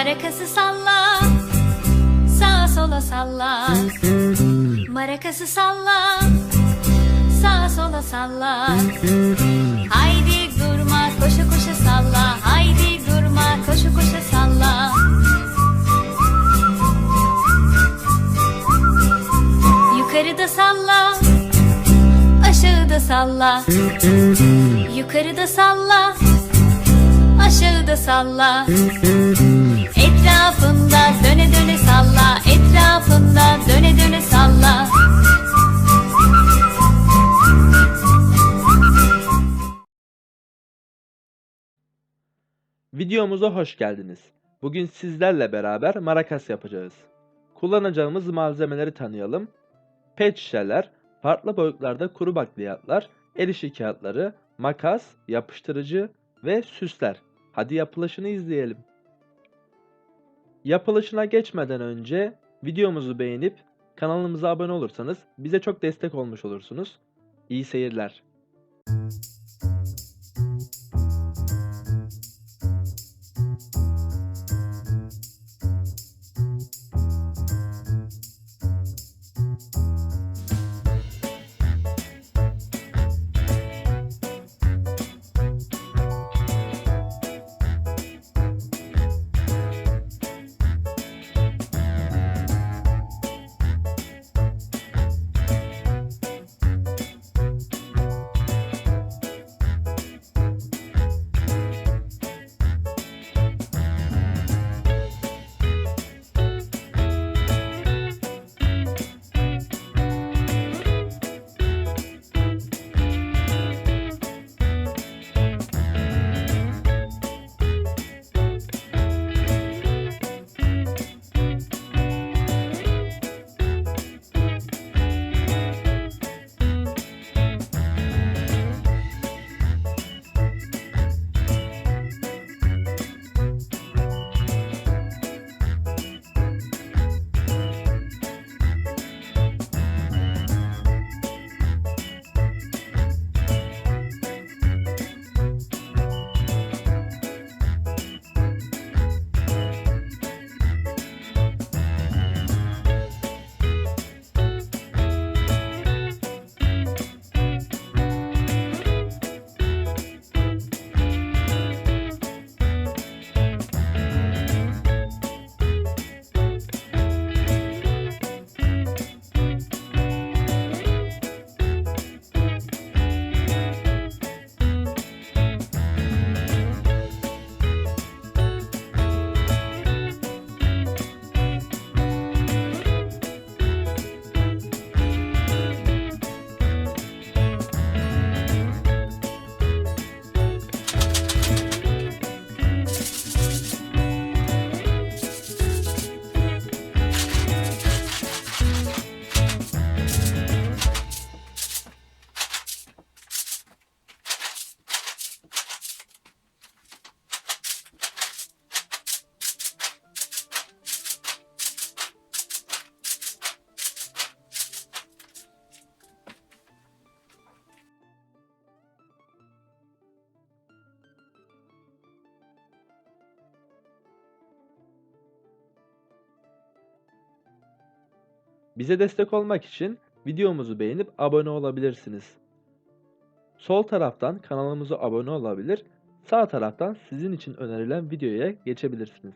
Marakası salla, sağa sola salla. Marakası salla, sağa sola salla. Haydi durma, koşa koşa salla. Haydi durma, koşa koşa salla. Yukarıda salla, aşağıda salla. Yukarıda salla, aşağıda salla. Etrafında döne döne salla. Etrafında döne döne salla. Videomuza hoş geldiniz. Bugün sizlerle beraber marakas yapacağız. Kullanacağımız malzemeleri tanıyalım. Pet şişeler, farklı boyutlarda kuru bakliyatlar, el işi kağıtları, makas, yapıştırıcı ve süsler. Hadi yapılışını izleyelim. Yapılışına geçmeden önce videomuzu beğenip kanalımıza abone olursanız bize çok destek olmuş olursunuz. İyi seyirler. Bize destek olmak için videomuzu beğenip abone olabilirsiniz. Sol taraftan kanalımıza abone olabilir, sağ taraftan sizin için önerilen videoya geçebilirsiniz.